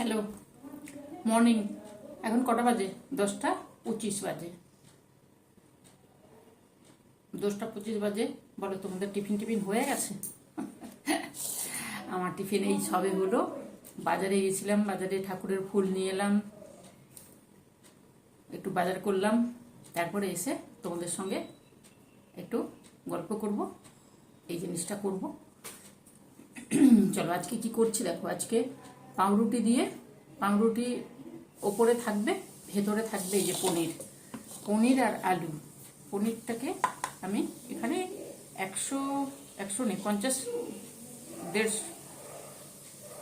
Hello. Morning. এখন কটা বাজে? দশটা পঁচিশ বাজে। দশটা পঁচিশ বাজে। বলো, তোমাদের টিফিন টিফিন হয়ে গেছে? আমার টিফিন এই সবে হলো। বাজারে গেছিলাম, বাজারে ঠাকুরের ফুল নিয়ে এলাম। একটু বাজার করলাম। তারপরে এসে তোমাদের সঙ্গে একটু গল্প করব। এই জিনিসটা করব। চলো, আজকে কি করছি দেখো? আজকে পাউরুটি দিয়ে, পাউরুটি ওপরে থাকবে, ভেতরে থাকবে এই যে পনির। পনির আর আলু। পনিরটাকে আমি এখানে একশো একশো নেই পঞ্চাশ, দেড়শো,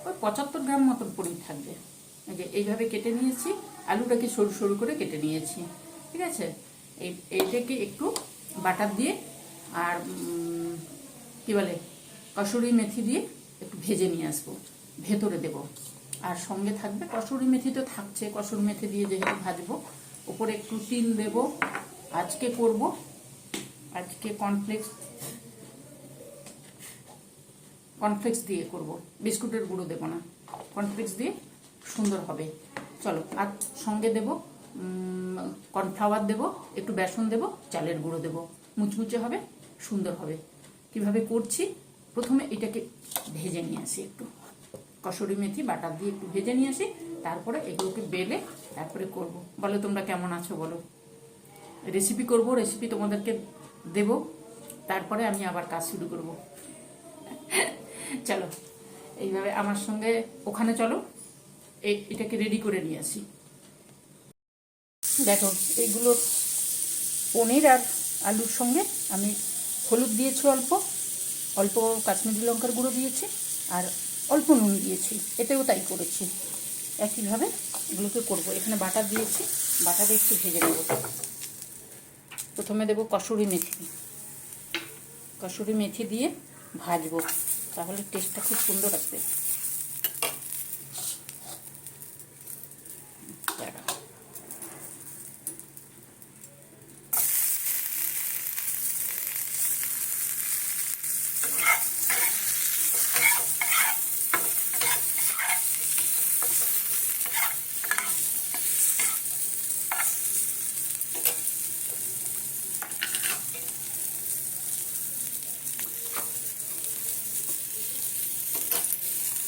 ওই পঁচাত্তর গ্রাম মতন পনির থাকবে। যে এইভাবে কেটে নিয়েছি, আলুটাকে সরু সরু করে কেটে নিয়েছি। ঠিক আছে? এই, এইটাকে একটু বাটার দিয়ে আর কি বলে, কসুরি মেথি দিয়ে একটু ভেজে নিয়ে আসব। ভেতরে দেব। আর সঙ্গে থাকবে কসুরি মেথি তো থাকছে। কসুরি মেথি দিয়ে যেহেতু ভাজবো, ওপরে একটু তিল দেব। আজকে করব। আজকে কর্নফ্লেক্স কর্নফ্লেক্স দিয়ে করব। বিস্কুটের গুঁড়ো দেবো না। কর্নফ্লেক্স দিয়ে সুন্দর হবে। চলো, আর সঙ্গে দেব কর্নফ্লাওয়ার দেব, একটু বেসন দেব, চালের গুঁড়ো দেব। মুচমুচে হবে, সুন্দর হবে। কীভাবে করছি? প্রথমে এটাকে ভেজে নিয়ে আসি একটু। কসুরি মেথি, বাটার দিয়ে একটু ভেজে নিয়ে আসি, তারপরে এগুলোকে বেলে তারপরে করব। বলো তোমরা কেমন আছো বলো। রেসিপি করব, রেসিপি তোমাদেরকে দেব, তারপরে আমি আবার কাজ শুরু করব। চলো, এইভাবে আমার সঙ্গে, ওখানে চলো এটাকে রেডি করে নিয়ে আসি। দেখো এইগুলো পনির আর আলুর সঙ্গে আমি হলুদ দিয়েছি অল্প অল্প কাশ্মীরি লঙ্কার গুঁড়ো দিয়েছি, আর অল্প নুন দিয়েছি, এতেও তাই করেছি। একইভাবে এগুলোকে করব। এখানে বাটার দিয়েছি, বাটারে একটু ভেজে নেব। প্রথমে দেব কসুরি মেথি। কসুরি মেথি দিয়ে ভাজবো, তাহলে টেস্টটা খুব সুন্দর আসবে দাঁড়াও।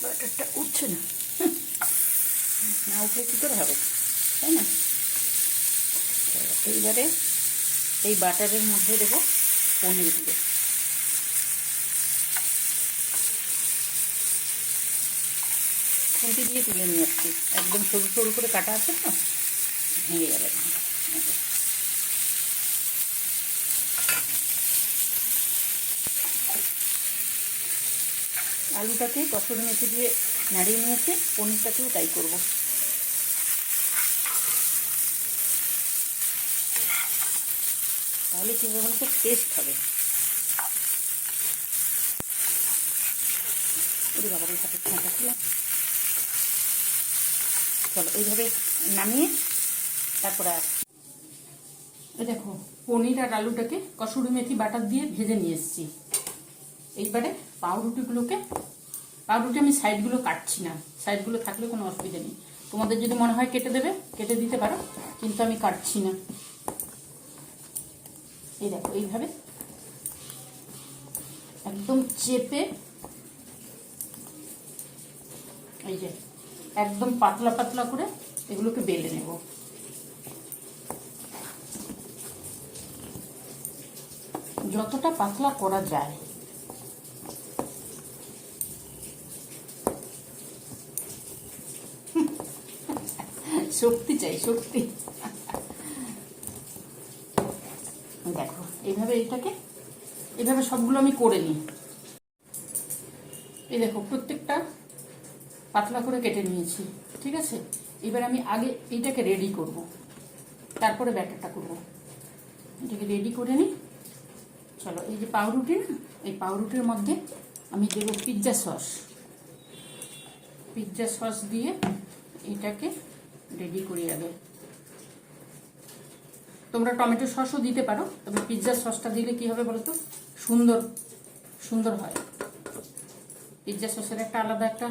বাটারটা উঠছে না হুম। না কী করে হবে? তাই না? এইবারে এই বাটারের মধ্যে দেবো পনির পনিরগুলো খুন্তি দিয়ে তুলে নিয়ে আসছি। একদম সরু সরু করে কাটা আছে তো? ভেঙে যাবে। আলুটাকে কসুরি মেথি দিয়ে নাড়িয়ে নিয়েছে, পনিরটাকেও তাই করব। তাহলে কী হবে বলতো টেস্ট হবে বাবার হাতে ছিলাম চলো, এইভাবে নামিয়ে তারপরে দেখো, পনির আর আলুটাকে কসুরি মেথি বাটার দিয়ে ভেজে নিয়ে এসেছি। এইবারে পাউরুটিগুলোকে পাউরুটি আমি সাইডগুলো কাটছি না। সাইডগুলো থাকলে কোনো অসুবিধা নেই। তোমাদের যদি মনে হয় কেটে দেবে, কেটে দিতে পারো, কিন্তু আমি কাটছি না। এই দেখো, এইভাবে একদম চেপে, এই যে, একদম পাতলা পাতলা করে এগুলোকে বেলে নেব। যতটা পাতলা করা যায়। শক্তি চাই, শক্তি। দেখো এইভাবে এটাকে এইভাবে সবগুলো আমি করে নিই। এই দেখো, প্রত্যেকটা পাতলা করে কেটে নিয়েছি, ঠিক আছে? এবার আমি আগে এইটাকে রেডি করব। তারপরে ব্যাটারটা করব। এটাকে রেডি করে নিই। চলো, এই যে পাউরুটি না, এই পাউরুটির মধ্যে আমি দেবো পিৎজা সস পিৎজা সস দিয়ে এটাকে রেডি করি আগে। তোমরা টমেটো সসও দিতে পারো, তবে পিৎজা সসটা দিলে কি হবে বলো তো সুন্দর সুন্দর হয়। পিৎজা সসের একটা আলাদা একটা,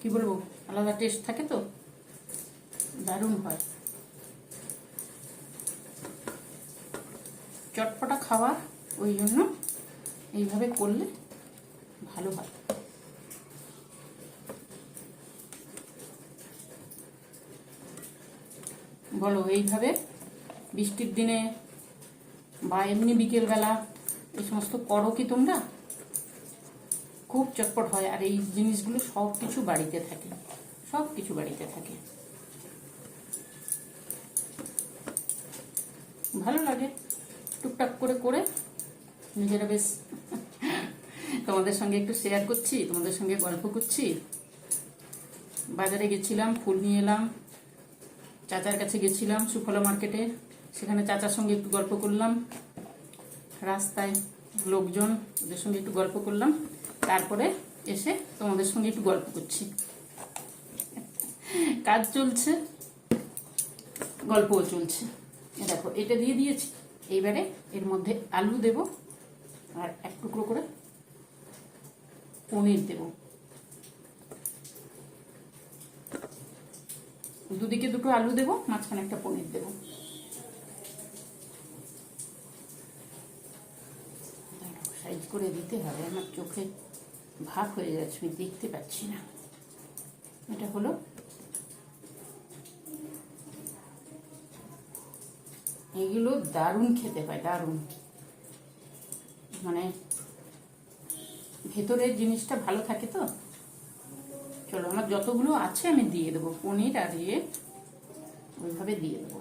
কি বলব, আলাদা টেস্ট থাকে তো? দারুণ হয়। চটপটা খাওয়া ওই জন্য এইভাবে করলে ভালো হয়। বলো, এইভাবে বৃষ্টির দিনে বা এমনি বিকেলবেলা এই সমস্ত করো কি তোমরা? খুব চটপট হয় আর এই জিনিসগুলো সব কিছু বাড়িতে থাকে, সব কিছু বাড়িতে থাকে। ভালো লাগে, টুকটাক করে করে নিজেরা বেশ তোমাদের সঙ্গে একটু শেয়ার করছি, তোমাদের সঙ্গে গল্প করছি। বাজারে গেছিলাম, ফুল নিয়ে এলাম চাচার কাছে গেছিলাম সুফলা মার্কেটে। সেখানে চাচার সঙ্গে একটু গল্প করলাম। রাস্তায় লোকজন ওদের সঙ্গে একটু গল্প করলাম। তারপরে এসে তোমাদের সঙ্গে একটু গল্প করছি। কাজ চলছে। গল্পও চলছে। দেখো, এটা দিয়ে দিয়েছি। এইবারে এর মধ্যে আলু দেব আর এক টুকরো করে পনির দেব। দুদিকে দুটো আলু দেব, মাঝখানে একটা পনির দেব। সাইজ করে দিতে হবে, আমার চোখে ভাগ হয়ে যাচ্ছে, আমি দেখতে পাচ্ছি না। এটা হলো এগুলো দারুণ খেতে হয়, দারুণ। মানে ভেতরের জিনিসটা ভালো থাকে তো? চলো, আমার যতগুলো আছে আমি দিয়ে দেবো। পনির আর ইয়ে ওইভাবে দিয়ে দেবো।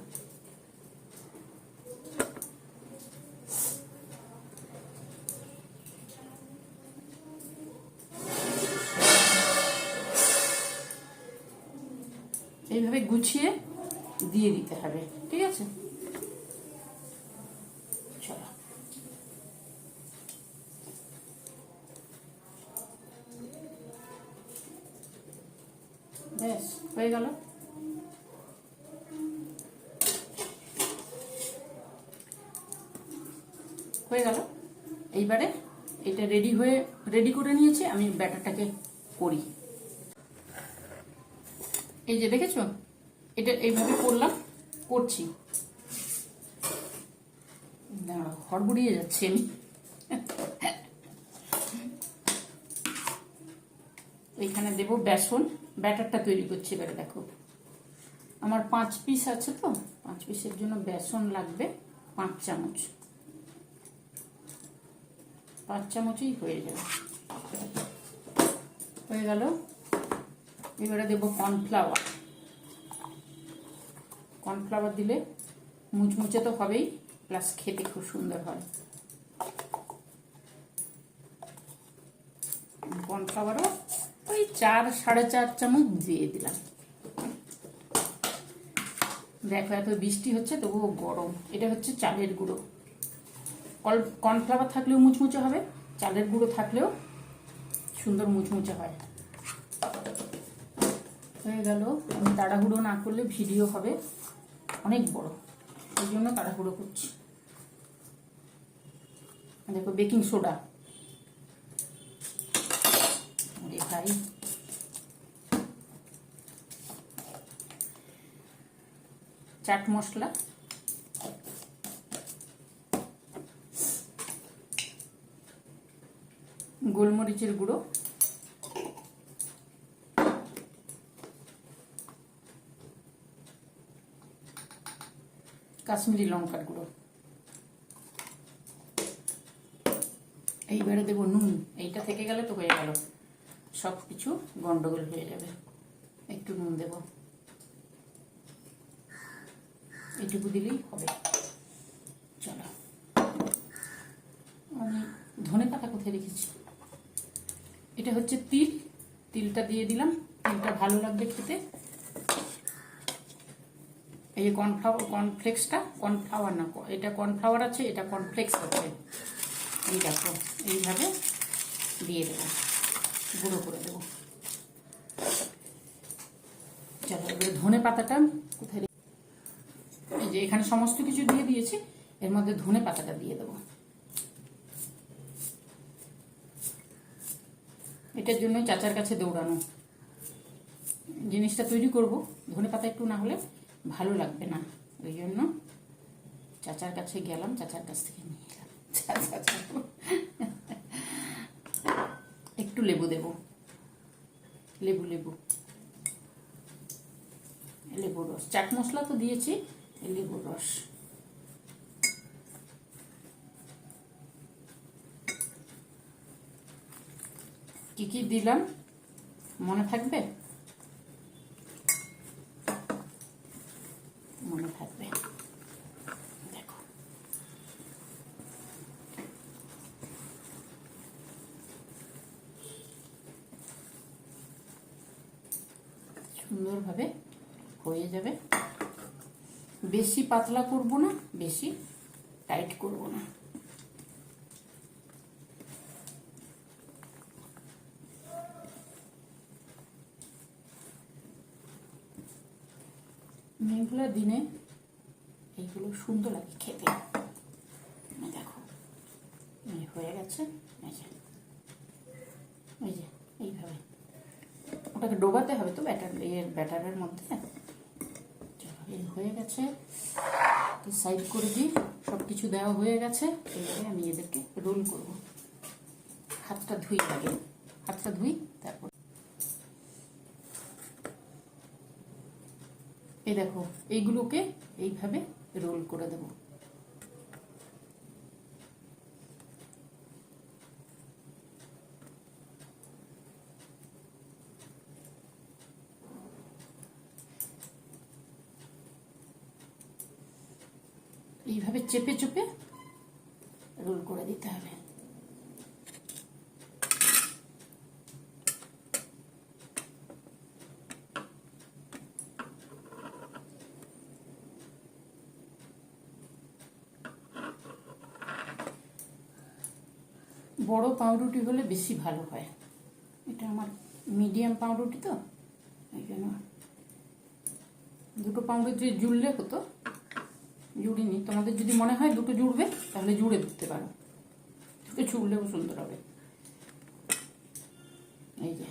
এইভাবে গুছিয়ে দিয়ে দিতে হবে, ঠিক আছে চলো ব্যাস হয়ে গেল হয়ে গেল এইবারে এটা রেডি হয়ে রেডি করে নিয়েছি, আমি ব্যাটারটাকে করি। এই যে দেখেছ? এটা এইভাবে করলাম, করছি। দাঁড়াও, হড়বড়িয়ে যাচ্ছি আমি। এইখানে দেব বেসন, ব্যাটারটা তৈরি করছি এবারে, দেখো। আমার পাঁচ পিস আছে তো, পাঁচ পিসের জন্য বেসন লাগবে পাঁচ চামচ। পাঁচ চামচই হয়ে যাবে হয়ে গেল। এবারে দেবো কর্নফ্লাওয়ার। কর্নফ্লাওয়ার দিলে মুচমুচে তো হবেই, প্লাস খেতে খুব সুন্দর হয়। কর্নফ্লাওয়ারও ওই চার, সাড়ে চার চামচ দিয়ে দিলাম। দেখো এত বৃষ্টি হচ্ছে, তবুও গরম। এটা হচ্ছে চালের গুঁড়ো। কর্নফ্লাওয়ার থাকলেও মুচমুচে হবে, চালের গুঁড়ো থাকলেও সুন্দর মুচমুচে হয়। হয়ে গেল, আমি তাড়াহুড়ো না করলে ভিডিও হবে অনেক বড় ওই জন্য তাড়াহুড়ো করছি। দেখো, বেকিং সোডা। ভাই। চাট মশলা। গোলমরিচের গুঁড়ো। কাশ্মীরি লঙ্কার গুঁড়ো। এইবারে দেবো নুন। এইটা থেকে গেলে তো হয়ে গেল। সব কিছু গন্ডগোল হয়ে যাবে। একটু নুন দেব। এইটুকু দিলেই হবে। চলো। আমি ধনে পাতা কোথায় রেখেছি? এটা হচ্ছে তিল। তিলটা দিয়ে দিলাম। তিলটা ভালো লাগবে খেতে। এই যে কর্নফ্লাওয়ার কর্নফ্লেক্সটা কর্নফ্লাওয়ার না, এটা কর্নফ্লাওয়ার আছে, এটা কর্নফ্লেক্স আছে। এই দেখো, এইভাবে দিয়ে দেবো। গুঁড়ো করে দেবো। ধনে পাতাটা কোথায় এই যে এখানে সমস্ত কিছু দিয়ে দিয়েছি, এর মধ্যে ধনে পাতাটা দিয়ে দেবো। এটার জন্য চাচার কাছে দৌড়ানো। জিনিসটা তৈরি করব। ধনে পাতা একটু না হলে ভালো লাগবে না। ওই জন্য চাচার কাছে গেলাম, চাচার কাছ থেকে নিয়ে চাচা। একটু লেবু দেব। লেবু লেবু। লেবুর রস। চাট মশলা তো দিয়েছি, লেবুর রস। কি কি দিলাম? মনে থাকবে? মনে থাকবে। সুন্দরভাবে হয়ে যাবে। বেশি পাতলা করব না, বেশি টাইট করব না। মেঘলা দিনে এইগুলো সুন্দর লাগে খেতে। দেখো, এই হয়ে গেছে যে, এই যে, এইভাবে। ওটাকে ডোবাতে হবে তো ব্যাটার, এর ব্যাটারের মধ্যে। এই হয়ে গেছে। সাইড করে দিই সব কিছু দেওয়া হয়ে গেছে। এইবারে আমি এদেরকে রোল করব। হাতটা ধুই আগে, হাতটা ধুই, তারপর এই দেখো এইগুলোকে এইভাবে রোল করে দেব। এইভাবে চেপে চেপে রোল করে দিতে হবে। বড় পাউরুটি হলে বেশি ভালো হয়। এটা আমার মিডিয়াম পাউরুটি তো, এই জন্য দুটো পাউরুটি জুড়লে হতো, জুড়িনি। তোমাদের যদি মনে হয় দুটো জুড়বে, তাহলে জুড়ে দিতে পারো। দুটো জুড়লেও সুন্দর হবে। এই যে।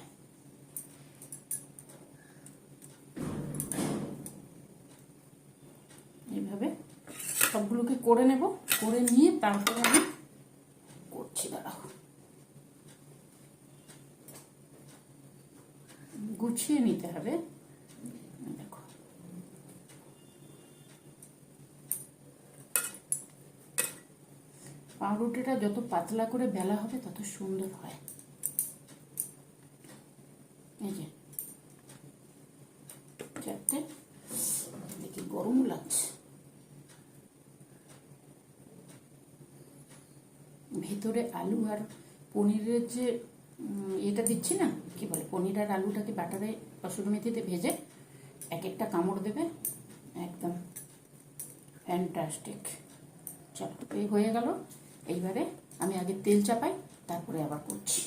এইভাবে সবগুলোকে করে নেব, করে নিয়ে তারপরে আমি করছি দাঁড়াও গুছিয়ে নিতে হবে। দেখো। পাউরুটিটা যত পাতলা করে বেলা হবে, তত সুন্দর হয়। এই যে। চারটে দেখি গরম লাগছে। ভেতরে আলু আর পনিরের যে এটা দিচ্ছি না, কি বলে, পনির আর আলুটাকে বাটারে কসুর মেথিতে ভেজে এক একটা কামড় দেবে, একদম ফ্যান্টাস্টিক চলো, এই হয়ে গেল, এইবারে আমি আগে তেল চাপাই, তারপরে আবার করছি।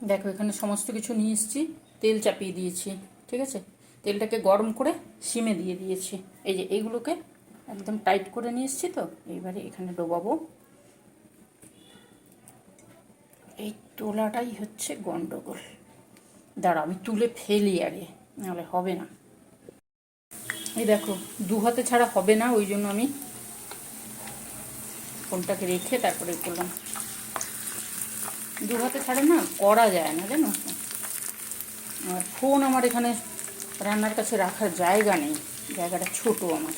দেখো, এখানে সমস্ত কিছু নিয়ে এসেছি, তেল চাপিয়ে দিয়েছি, ঠিক আছে? তেলটাকে গরম করে সিমে দিয়ে দিয়েছি। এই যে এইগুলোকে একদম টাইট করে নিয়ে এসেছি তো, এইবারে এখানে ডোবাবো। এই তোলাটাই হচ্ছে গন্ডগোল। দাঁড়া আমি তুলে ফেলি আগে, নাহলে হবে না। এই দেখো, দু হাতে ছাড়া হবে না, ওই জন্য আমি ফোনটাকে রেখে তারপরে করলাম। দু হাতে ছাড়া না করা যায় না, জানো? আর ফোন আমার এখানে রান্নার কাছে রাখার জায়গা নেই, জায়গাটা ছোট আমার।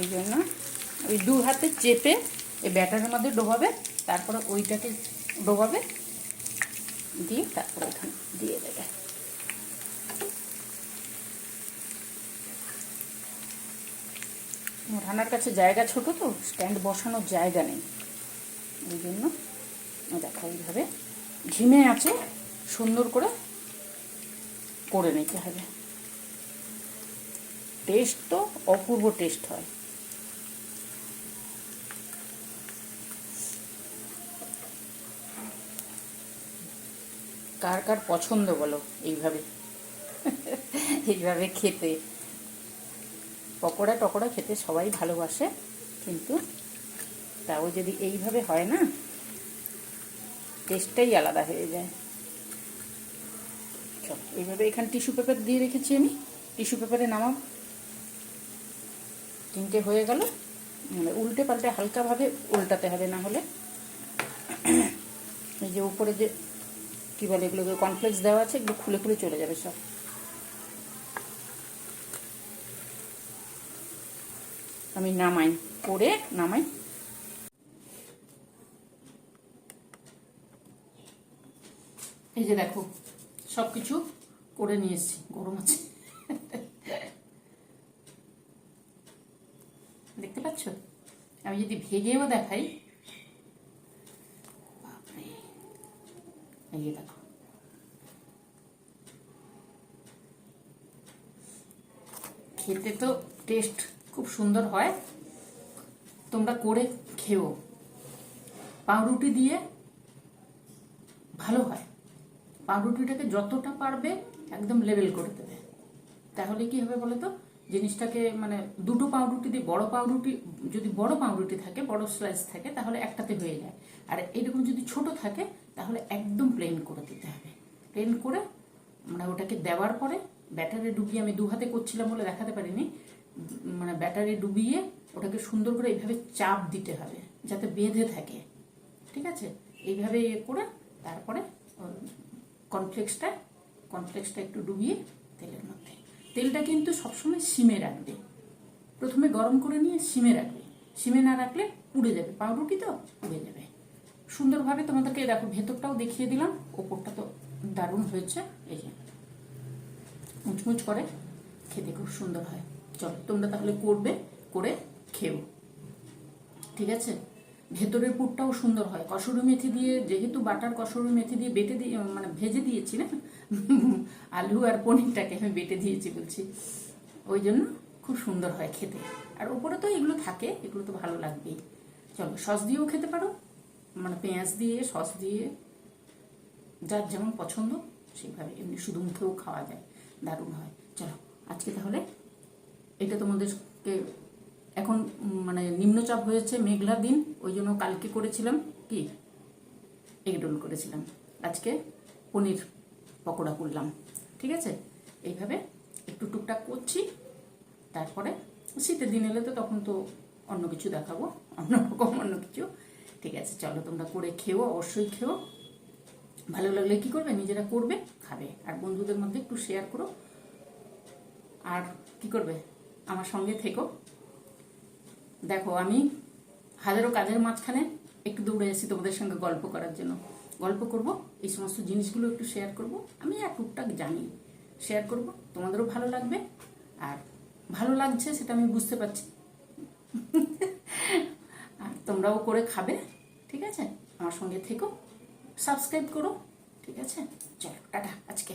এই জন্য ওই দু হাতে চেপে এই ব্যাটারের মধ্যে ডোবাবে, তারপরে ওইটাকে ডোবাবে? দিয়ে তারপরে এখানে দিয়ে দেবে। রান্নার কাছে জায়গা ছোট তো স্ট্যান্ড বসানোর জায়গা নেই। ওই জন্য দেখো এইভাবে ঝিমে আছে, সুন্দর করে করে নিতে হবে। টেস্ট তো অপূর্ব টেস্ট হয়। কার কার পছন্দ বলো? এইভাবে। এইভাবে খেতে। পকোড়া টকোড়া খেতে সবাই ভালোবাসে, কিন্তু তাও যদি এইভাবে হয় না টেস্টটাই আলাদা হয়ে যায়। এইভাবে এখানে টিস্যু পেপার দিয়ে রেখেছি আমি। টিস্যু পেপারে নামাব তিনটে হয়ে গেল। মানে উল্টে পাল্টে হালকাভাবে উল্টাতে হবে না হলে। এই যে উপরে যে কী বলে এগুলো কনফ্লেক্স দেওয়া আছে, এগুলো খুলে খুলে চলে যাবে সব। আমি নামাই করে নামাই। এই যে দেখো সব কিছু করে নিয়ে এসেছি, গরম আছে। দেখতে পাচ্ছ? আমি যদি ভেঙেও দেখাই এই দেখো খেতে তো টেস্ট খুব সুন্দর হয়। তোমরা করে খেও। পাউরুটি দিয়ে ভালো হয়। পাউরুটিটাকে যতটা পারবে একদম লেভেল করে দেবে। তাহলে কি হবে বলো তো জিনিসটাকে মানে দুটো পাউরুটি দিয়ে বড় পাউরুটি, যদি বড় পাউরুটি থাকে, বড় স্লাইস থাকে, তাহলে একটাতে হয়ে যায়। আর এরকম যদি ছোট থাকে তাহলে একদম প্লেন করে দিতে হবে। প্লেন করে মানে ওটাকে দেওয়ার পরে ব্যাটারে ডুবিয়ে আমি দু হাতে করছিলাম বলে দেখাতে পারিনি মানে ব্যাটারে ডুবিয়ে ওটাকে সুন্দর করে এইভাবে চাপ দিতে হবে যাতে বেঁধে থাকে। ঠিক আছে? এইভাবে ইয়ে করে তারপরে কনফ্লেক্সটা কনফ্লেক্সটা একটু ডুবিয়ে তেলের মধ্যে। তেলটা কিন্তু সবসময় সিমে রাখবে। প্রথমে গরম করে নিয়ে সিমে রাখবে। সিমে না রাখলে পুড়ে যাবে। পাউরুটি তো? পুড়ে যাবে। সুন্দরভাবে তোমাদেরকে দেখো ভেতরটাও দেখিয়ে দিলাম, ওপরটা তো দারুণ হয়েছে, এই যে। মুচমুচ করে খেতে খুব সুন্দর হয়। চলো, তোমরা তাহলে করবে, করে খেও। ঠিক আছে? ভেতরের পুরটাও সুন্দর হয়। কসুরি মেথি দিয়ে, যেহেতু বাটার কসুরি মেথি দিয়ে বেটে দিয়ে মানে ভেজে দিয়েছি না, আলু আর পনিরটাকে আমি বেটে দিয়েছি বলছি, ওই জন্য খুব সুন্দর হয় খেতে। আর উপরে তো এগুলো থাকে, এগুলো তো ভালো লাগবেই। চলো, সস দিয়েও খেতে পারো। মানে পেঁয়াজ দিয়ে, সস দিয়ে, যার যেমন পছন্দ সেইভাবে। এমনি শুধু মুখেও খাওয়া যায়, দারুণ হয়। চলো, আজকে তাহলে এটা তোমাদেরকে এখন মানে নিম্নচাপ হয়েছে মেঘলা দিন, ওই জন্য কালকে করেছিলাম কি? এগরোল করেছিলাম। আজকে পনির পকোড়া করলাম। ঠিক আছে? এইভাবে একটু টুকটাক করছি। তারপরে শীতের দিন এলে তো তখন তো অন্য কিছু দেখাবো, অন্য রকম অন্য কিছু। ঠিক আছে, চলো তোমরা করে খেও অবশ্যই খেও ভালো লাগলে কি করবে? নিজেরা করবে, খাবে। আর বন্ধুদের মধ্যে একটু শেয়ার করো। আর কি করবে? আমার সঙ্গে থেকো। দেখো, আমি হাজারো কাজের মাঝখানে একটু দৌড়ে আসি তোমাদের সঙ্গে গল্প করার জন্য। গল্প করব, এই সমস্ত জিনিসগুলো একটু শেয়ার করব। আমি এক টুকটাক জানি। শেয়ার করব, তোমাদেরও ভালো লাগবে। আর ভালো লাগছে সেটা আমি বুঝতে পারছি। তোমরাও করে খাবে, ঠিক আছে? আমার সঙ্গে থেকো সাবস্ক্রাইব করো, ঠিক আছে? চলো, টাটা, আজকে।